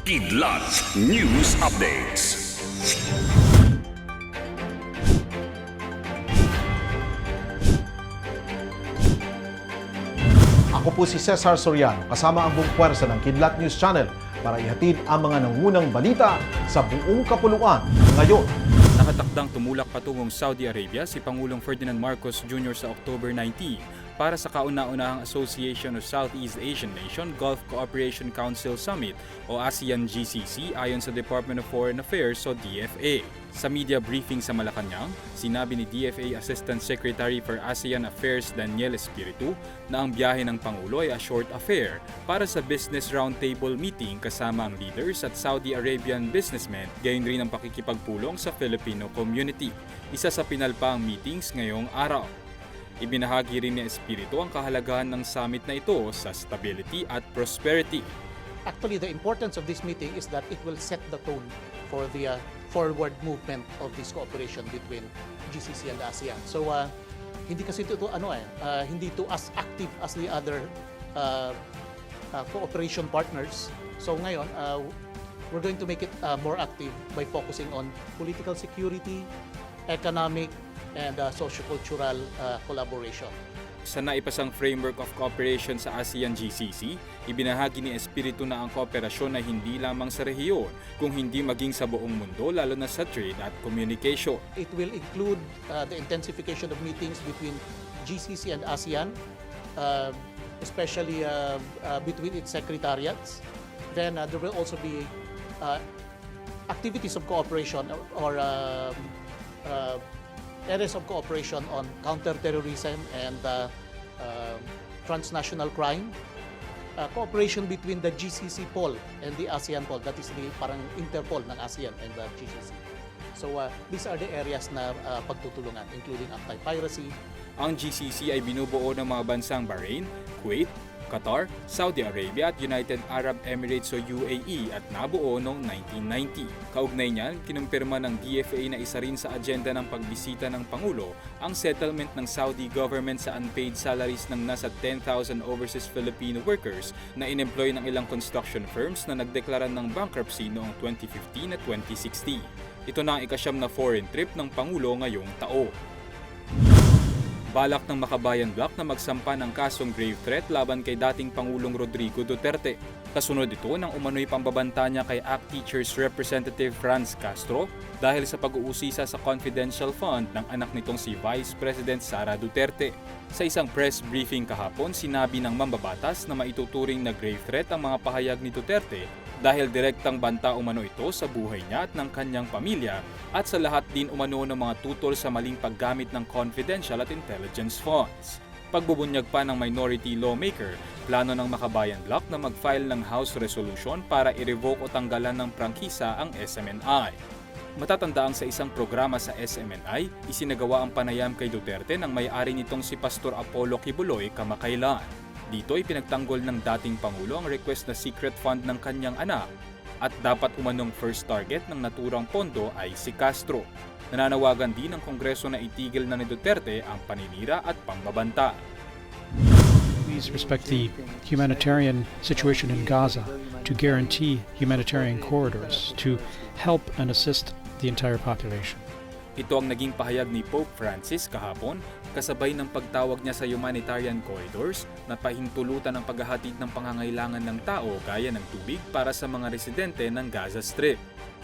Kidlat News Updates. Ako po si Cesar Soriano, kasama ang buong puwersa ng Kidlat News Channel para ihatid ang mga nangunang balita sa buong kapuluan ngayon. Nakatakdang tumulak patungong Saudi Arabia si Pangulong Ferdinand Marcos Jr. sa October 19 para sa kauna-unahang Association of Southeast Asian Nation Gulf Cooperation Council Summit o ASEAN GCC ayon sa Department of Foreign Affairs o DFA. Sa media briefing sa Malacanang, sinabi ni DFA Assistant Secretary for ASEAN Affairs Daniel Espiritu na ang biyahe ng Pangulo ay a short affair para sa business roundtable meeting kasama ang leaders at Saudi Arabian businessmen, gayon rin ang pakikipagpulong sa Filipino community. Isa sa pinalpaang meetings ngayong araw. Ibinahagi rin ni Espiritu ang kahalagahan ng summit na ito sa stability at prosperity. Actually, the importance of this meeting is that it will set the tone for the uh, forward movement of this cooperation between GCC and ASEAN. So, uh, hindi kasi ito, ito ano eh, uh, hindi ito as active as the other uh, uh, cooperation partners. So ngayon, uh, we're going to make it uh, more active by focusing on political security, economic, and uh, socio-cultural uh, collaboration. Sa naipasang framework of cooperation sa ASEAN GCC, ibinahagi ni Espiritu na ang kooperasyon ay hindi lamang sa rehiyon, kung hindi maging sa buong mundo lalo na sa trade at communication. It will include uh, the intensification of meetings between GCC and ASEAN, uh, especially uh, uh, between its secretariats. Then uh, there will also be uh, activities of cooperation or, or um, uh, areas of cooperation on counterterrorism and uh, uh, transnational crime. Uh, cooperation between the GCC pole and the ASEAN pole, that is the parang Interpol ng ASEAN and the GCC. So uh, these are the areas na uh, pagtutulungan, including anti-piracy, Ang GCC ay binubuo ng mga bansang Bahrain, Kuwait, Qatar, Saudi Arabia at United Arab Emirates o UAE at nabuo noong 1990. Kaugnay niyan, kinumpirma ng DFA na isa rin sa agenda ng pagbisita ng Pangulo ang settlement ng Saudi government sa unpaid salaries ng nasa 10,000 overseas Filipino workers na inemploy ng ilang construction firms na nagdeklara ng bankruptcy noong 2015 at 2016. Ito na ang ikasyam na foreign trip ng Pangulo ngayong taon. Balak ng Makabayan Block na magsampa ng kasong grave threat laban kay dating Pangulong Rodrigo Duterte. Kasunod ito ng umano'y pambabanta niya kay ACT Teachers Representative Franz Castro dahil sa pag-uusisa sa confidential fund ng anak nitong si Vice President Sara Duterte. Sa isang press briefing kahapon, sinabi ng mambabatas na maituturing na grave threat ang mga pahayag ni Duterte dahil direktang banta umano ito sa buhay niya at ng kanyang pamilya at sa lahat din umano ng mga tutol sa maling paggamit ng confidential at intelligence funds. Pagbubunyag pa ng minority lawmaker, plano ng Makabayan Block na mag-file ng House Resolution para i-revoke o tanggalan ng prangkisa ang SMNI. Matatandaang sa isang programa sa SMNI, isinagawa ang panayam kay Duterte ng may-ari nitong si Pastor Apollo Kibuloy kamakailan. Dito ay pinagtanggol ng dating Pangulo ang request na secret fund ng kanyang anak at dapat umanong first target ng naturang pondo ay si Castro. Nananawagan din ng Kongreso na itigil na ni Duterte ang paninira at pangbabanta. Please respect the humanitarian situation in Gaza, to guarantee humanitarian corridors, to help and assist the entire population. Ito ang naging pahayag ni Pope Francis kahapon kasabay ng pagtawag niya sa humanitarian corridors na pahintulutan ang paghahatid ng pangangailangan ng tao gaya ng tubig para sa mga residente ng Gaza Strip.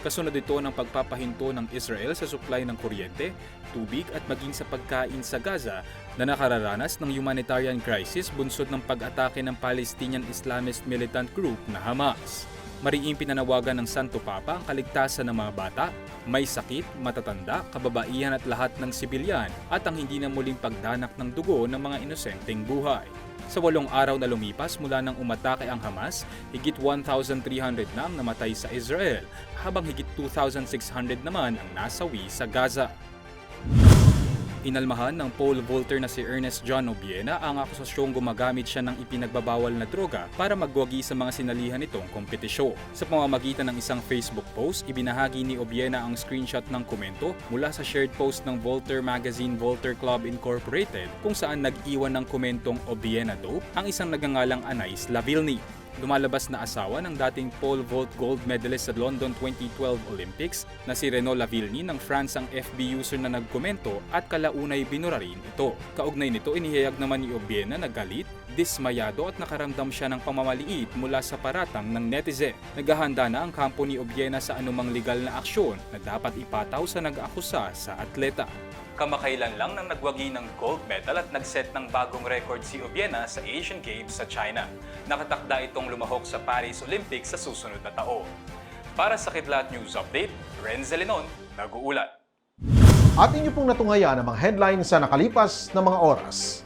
Kasunod ito ng pagpapahinto ng Israel sa supply ng kuryente, tubig at maging sa pagkain sa Gaza na nakararanas ng humanitarian crisis bunsod ng pag-atake ng Palestinian Islamist militant group na Hamas. Mariing pinanawagan ng Santo Papa ang kaligtasan ng mga bata, may sakit, matatanda, kababaihan at lahat ng sibilyan at ang hindi na muling pagdanak ng dugo ng mga inosenteng buhay. Sa walong araw na lumipas mula nang umatake ang Hamas, higit 1,300 na ang namatay sa Israel, habang higit 2,600 naman ang nasawi sa Gaza. Inalmahan ng pole vaulter na si Ernest John Obiena ang akusasyong gumagamit siya ng ipinagbabawal na droga para magwagi sa mga sinalihan nitong kompetisyon. Sa pamamagitan ng isang Facebook post, ibinahagi ni Obiena ang screenshot ng komento mula sa shared post ng Volter Magazine Volter Club Incorporated kung saan nag-iwan ng komentong Obiena Dope ang isang nagangalang Anais Lavilni. Lumalabas na asawa ng dating pole vault gold medalist sa London 2012 Olympics na si Renaud Lavillenie ng France ang FB user na nagkomento at kalaunay binura rin ito. Kaugnay nito inihayag naman ni Obiena na galit, dismayado at nakaramdam siya ng pamamaliit mula sa paratang ng netizen. Naghahanda na ang kampo ni Obiena sa anumang legal na aksyon na dapat ipataw sa nag-akusa sa atleta. Kamakailan lang nang nagwagi ng gold medal at nag-set ng bagong record si Obiena sa Asian Games sa China. Nakatakda itong lumahok sa Paris Olympics sa susunod na taon. Para sa Kidlat News Update, Renz Lenon, nag-uulat. At inyo pong natunghaya ng mga headlines sa nakalipas na mga oras.